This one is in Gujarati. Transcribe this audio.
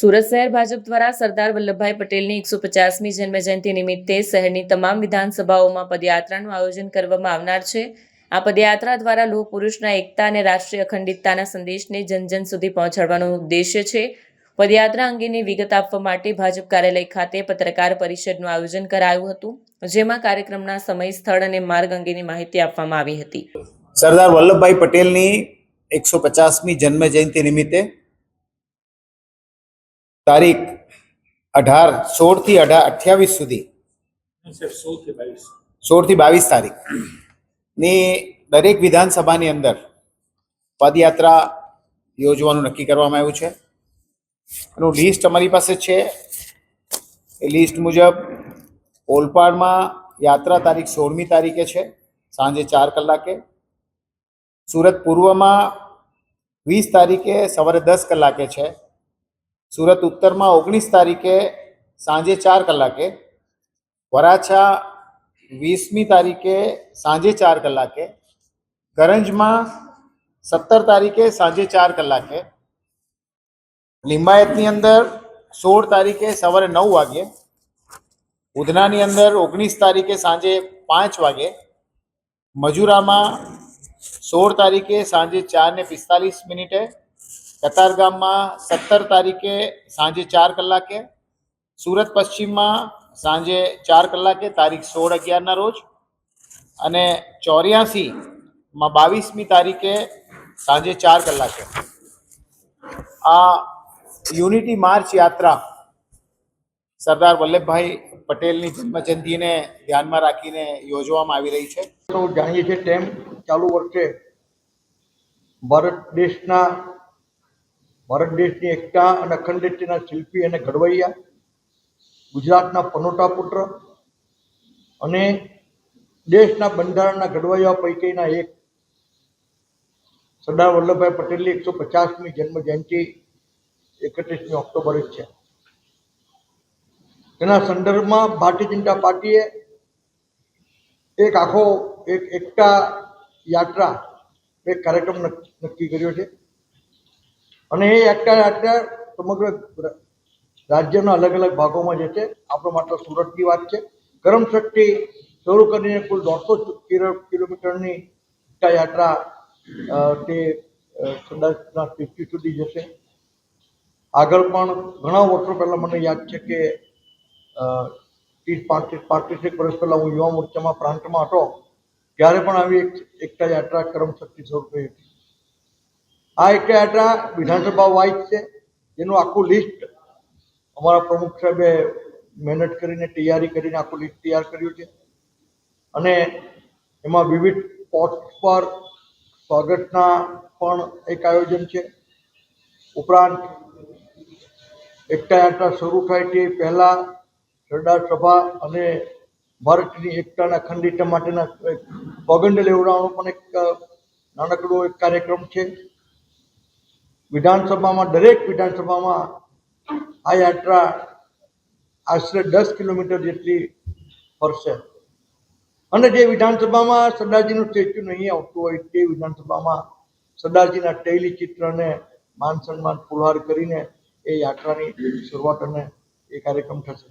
સુરત શહેર ભાજપ દ્વારા સરદાર વલ્લભભાઈ પટેલની એકસો પચાસમી જન્મજયંતિ નિમિત્તે શહેરની તમામ વિધાનસભાઓમાં પદયાત્રાનું આયોજન કરવામાં આવનાર છે. આ પદયાત્રા દ્વારા લોહ પુરુષના એકતા અને રાષ્ટ્રીય અખંડિતતાના સંદેશને જન જન સુધી પહોંચાડવાનો ઉદ્દેશ્ય છે. પદયાત્રા અંગેની વિગત આપવા માટે ભાજપ કાર્યાલય ખાતે પત્રકાર પરિષદનું આયોજન કરાયું હતું, જેમાં કાર્યક્રમના સમય, સ્થળ અને માર્ગ અંગેની માહિતી આપવામાં આવી હતી. સરદાર વલ્લભભાઈ પટેલની એકસો પચાસમી જન્મ જયંતિ નિમિત્તે તારીખ અઢાર સોળથી અઢાર અઠ્યાવીસ સુધી. સોળથી બાવીસ તારીખ. ની દરેક વિધાનસભાની અંદર પદયાત્રા યોજવાનું નક્કી કરવામાં આવ્યું છે. એનું લિસ્ટ અમારી પાસે છે. એ લિસ્ટ મુજબ ઓલપાડમાં યાત્રા તારીખ સોળમી તારીખે છે સાંજે ચાર કલાકે. સુરત પૂર્વમાં વીસ તારીખે સવારે દસ કલાકે છે. સુરત ઉત્તરમાં ઓગણીસ તારીખે સાંજે ચાર કલાકે, વરાછા વીસમી તારીખે સાંજે ચાર કલાકે કરંજમાં સત્તર તારીખે સાંજે ચાર કલાકે, લિંબાયતની અંદર સોળ તારીખે સવારે નવ વાગે ઉધનાની અંદર ઓગણીસ તારીખે સાંજે પાંચ વાગે મજુરામાં સોળ તારીખે સાંજે ચાર ને પિસ્તાલીસ મિનિટે કતારગામમાં સત્તર તારીખે સાંજે ચાર કલાકે, સુરત પશ્ચિમમાં સાંજે ચાર કલાકે, તારીખ સોળ અગિયારના રોજ અને ચોર્યાસીમાં બાવીસમી તારીખે સાંજે ચાર કલાકે. આ યુનિટી માર્ચ યાત્રા સરદાર વલ્લભભાઈ પટેલની જન્મજયંતિને ધ્યાનમાં રાખીને યોજવામાં આવી રહી છે. તો જાણીએ છીએ તેમ ચાલુ વર્ષે ભારત દેશના ભારત દેશની એકતા અને અખંડિતના શિલ્પી અને ઘડવૈયા, ગુજરાતના પનોટા પુત્ર અને દેશના બંધારણના ઘડવૈયા પૈકીના એક સરદાર વલ્લભભાઈ પટેલની એકસો પચાસમી જન્મ જયંતિ એકત્રીસમી ઓક્ટોબરે છે. તેના સંદર્ભમાં ભારતીય જનતા પાર્ટીએ એક આખો એક એકતા યાત્રા, એક કાર્યક્રમ નક્કી કર્યો છે. અને એ એકતા યાત્રા સમગ્ર રાજ્યના અલગ અલગ ભાગોમાં જે છે આપણો માત્ર સુરતની વાત છે. કરમશક્તિ શરૂ કરીને કુલ દોઢસો કિલોમીટરની યાત્રા તે અ, સરદારના સુધી જશે. આગળ પણ ઘણા વર્ષો પહેલાં મને યાદ છે કે ત્રીસ પાંત્રીસ પાંત્રીસેક વર્ષ પહેલાં હું યુવા મોરચામાં પ્રાંતમાં હતો ત્યારે પણ આવી એક એકતા યાત્રા કરમશક્તિ સ્વરૂપે આ એકતા યાત્રા વિધાનસભા વાઇઝ છે. જેનું આખું લિસ્ટ અમારા પ્રમુખ સાહેબે મહેનત કરીને, તૈયારી કરીને આખું લિસ્ટ તૈયાર કર્યું છે. અને એમાં વિવિધ પોસ્ટ પર સ્વાગતના પણ એક આયોજન છે. ઉપરાંત એકતા યાત્રા શરૂ થાય તે પહેલાં સરદાર સભા અને ભારતની એકતાના ખંડિત માટેના પગંડ લેવડાવવાનો પણ એક નાનકડો એક કાર્યક્રમ છે. વિધાનસભામાં, દરેક વિધાનસભામાં આ યાત્રા આશરે દસ કિલોમીટર જેટલી ફરશે. અને જે વિધાનસભામાં સરદારજીનું સ્ટેચ્યુ નહીં આવતું હોય, તે વિધાનસભામાં સરદારજીના તૈલી ચિત્રને માન સન્માન પુરવાર કરીને એ યાત્રાની શરૂઆત અને એ કાર્યક્રમ થશે.